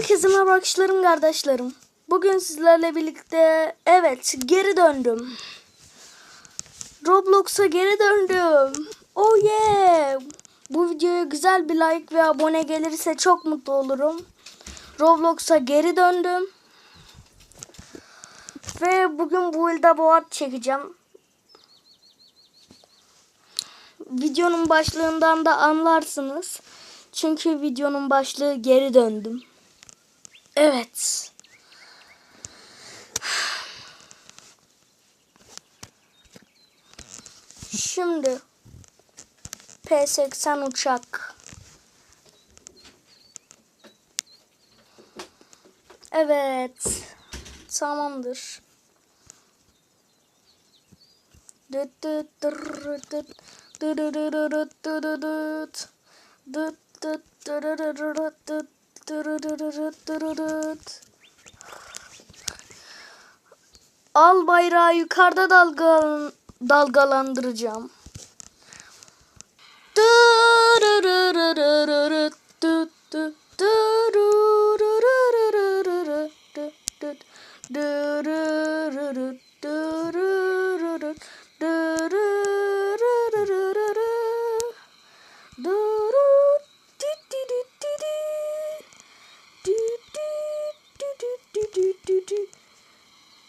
Herkese merhaba arkadaşlarım, kardeşlerim. Bugün sizlerle birlikte evet geri döndüm. Roblox'a geri döndüm. Oh yeah. Bu videoya güzel bir like ve abone gelirse çok mutlu olurum. Roblox'a geri döndüm. Ve bugün bu ilde boğat çekeceğim. Videonun başlığından da anlarsınız. Çünkü videonun başlığı geri döndüm. Evet. Şimdi P80 uçak. Evet. Tamamdır. Düt düt dırr düt dırırırırıt dırırıt. Düt düt dırırırırıt düt dırırırırıt dırırıt. Al bayrağı yukarıda dalgalan dalgalandıracağım. Dırırırırırıt dit.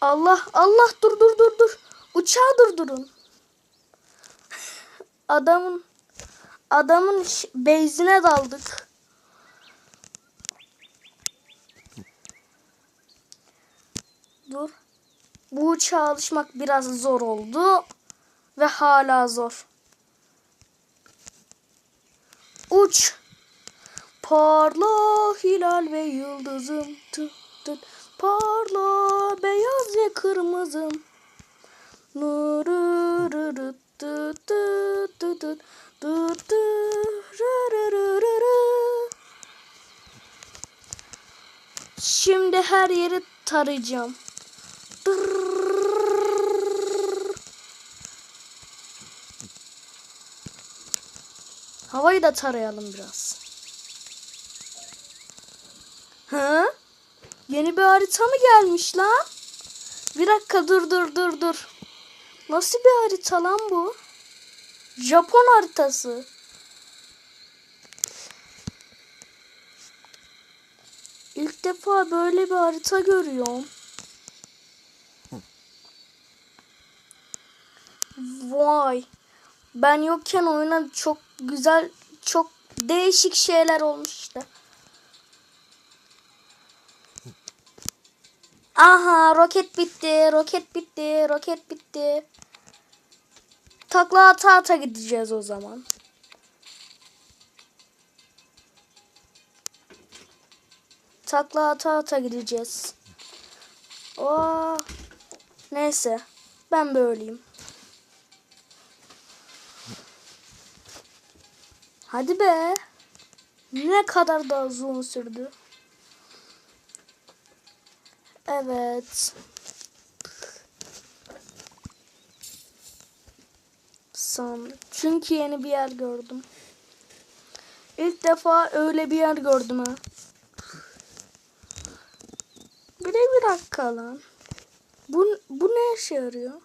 Allah Allah dur dur dur dur. Uçağı durdurun. Adamın adamın beyzine daldık. Dur. Bu uçağa alışmak biraz zor oldu ve hala zor. Uç. Parla hilal ve yıldızım. Tut tut. Parla beyaz ve kırmızım. Şimdi her yeri tarayacağım. Havayı da tarayalım biraz. Hı? Yeni bir harita mı gelmiş lan? Bir dakika dur dur dur dur. Nasıl bir harita lan bu? Japon haritası. İlk defa böyle bir harita görüyorum. Vay. Ben yokken oyuna çok güzel, çok değişik şeyler olmuş işte. Aha roket bitti, roket bitti, roket bitti. Takla ata ata gideceğiz o zaman. Takla ata ata gideceğiz. Oo. Neyse. Ben böyleyim. Hadi be. Ne kadar da uzun sürdü. Evet. Sandık. Çünkü yeni bir yer gördüm. İlk defa öyle bir yer gördüm ha. Bir de bir dakika lan. Bu, bu ne işe yarıyor?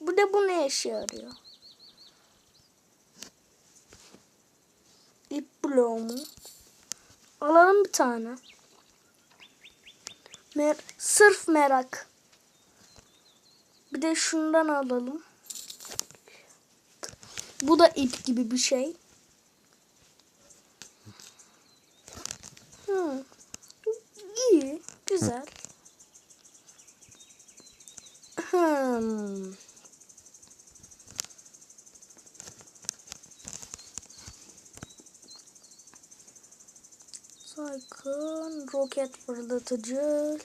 Bu de bu ne işe yarıyor? İp bloğu? Alalım bir tane. Mer sırf merak. Bir de şundan alalım. Bu da ip gibi bir şey. Hmm. İyi, güzel. Hmm. Saykın, roket fırlatıcı,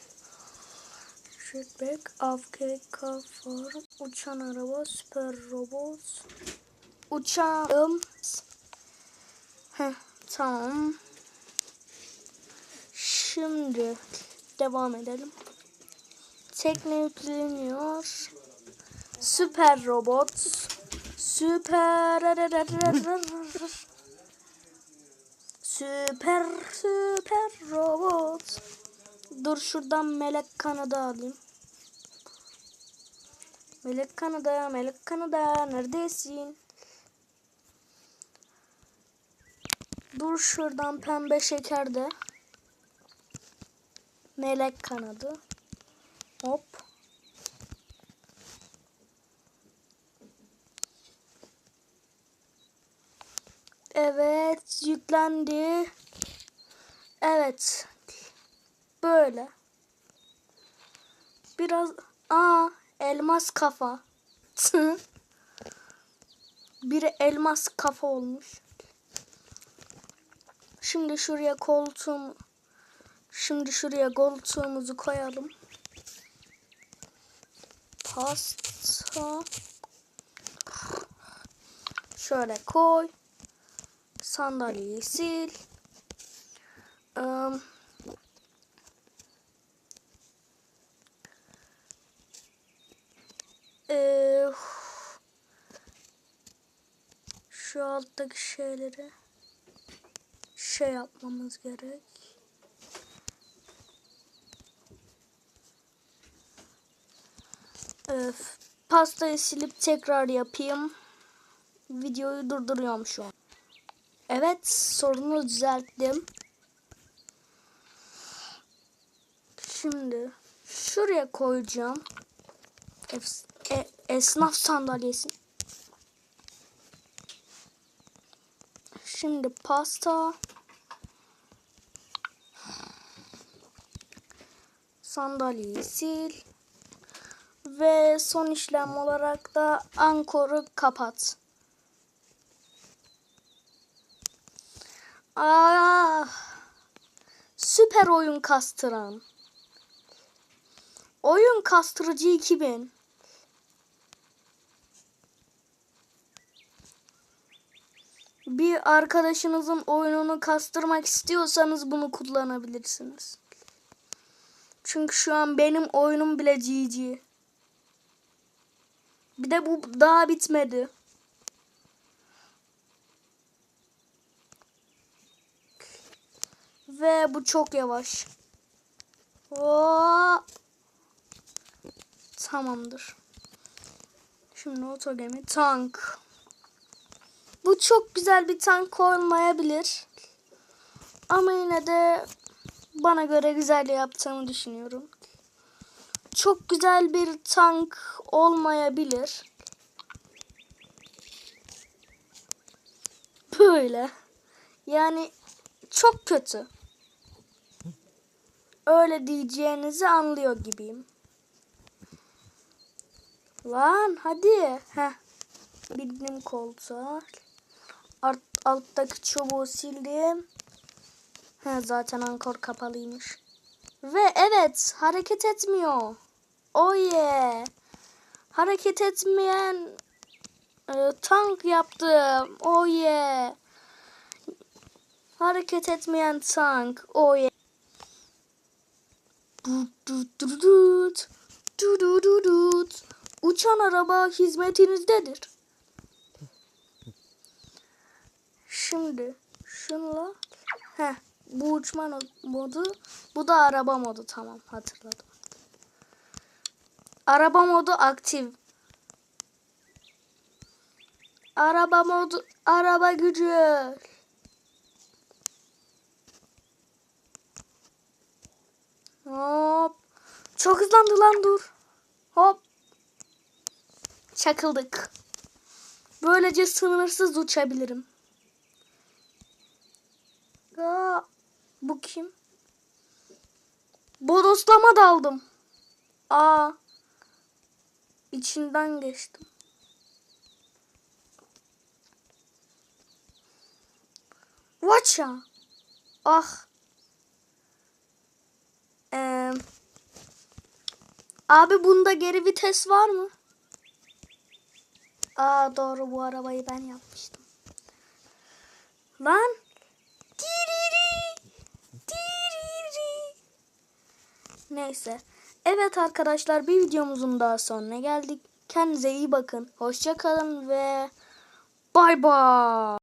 jetpack, avcake, kafar, uçan araba, süper robot, uçağım. Heh, tamam. Şimdi devam edelim. Tekne yükleniyor. Süper robot. Süper Süper süper robot. Dur şuradan melek kanadı alayım. Melek kanadı, melek kanadı neredesin? Dur şuradan pembe şeker de. Melek kanadı. Hop. Evet yüklendi. Evet. Böyle. Biraz aa elmas kafa. Biri elmas kafa olmuş. Şimdi şuraya koltuğum Şimdi şuraya koltuğumuzu koyalım. Pasta. Şöyle koy. Sandalyeyi sil. Im, Ee, şu alttaki şeyleri şey yapmamız gerek. Öf, pastayı silip tekrar yapayım. Videoyu durduruyorum şu an. Evet, sorunu düzelttim. Şimdi şuraya koyacağım. Es- e- esnaf sandalyesi. Şimdi pasta. Sandalyeyi sil. Ve son işlem olarak da ankoru kapat. Ah, süper oyun kastıran. Oyun kastırıcı 2000. Bir arkadaşınızın oyununu kastırmak istiyorsanız bunu kullanabilirsiniz. Çünkü şu an benim oyunum bile GG. Bir de bu daha bitmedi. Ve bu çok yavaş. Oo. Tamamdır. Şimdi otogemi tank. Bu çok güzel bir tank olmayabilir. Ama yine de bana göre güzel yaptığımı düşünüyorum. Çok güzel bir tank olmayabilir. Böyle. Yani çok kötü. Öyle diyeceğinizi anlıyor gibiyim. Lan hadi. Heh. Bindim koltuğa. Alt, alttaki çubuğu sildim. He, zaten ankor kapalıymış. Ve evet hareket etmiyor. Oh yeah. Hareket etmeyen e, tank yaptım. Oh yeah. Hareket etmeyen tank. Dut dut. Uçan araba hizmetinizdedir. Şimdi şunla heh, bu uçma modu bu da araba modu tamam hatırladım. Araba modu aktif. Araba modu araba gücü. Hop. Çok hızlandı lan dur. Hop. Çakıldık. Böylece sınırsız uçabilirim. Aa, bu kim? Bodoslama daldım. Aa. İçinden geçtim. Watcha. Ah. Ee, abi bunda geri vites var mı? Aa doğru bu arabayı ben yapmıştım. Lan. Diriri. Diriri. Neyse. Evet arkadaşlar bir videomuzun daha sonuna geldik. Kendinize iyi bakın. Hoşça kalın ve bay bay.